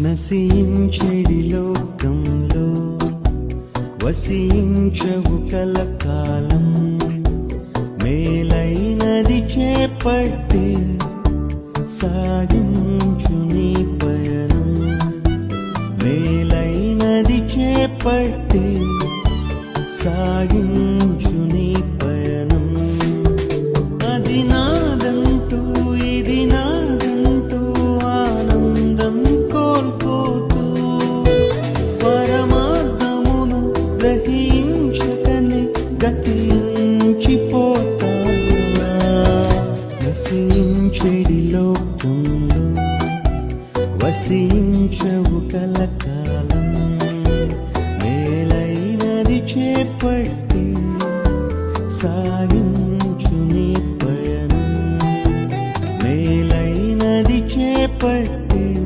నశించెడి లోకంలో వసించవు కలకాలం. మేలైనది చేపట్టి సాగించు నీ పయనం. మేలైనది చేపట్టి సాగించు గ్రహించకనే గతించిపోతా వసించెడి లోకంలో వసించవు కలకాలం మేలైనది చేపట్టి సాగించు నీ పయనం మేలైనది చేపట్టి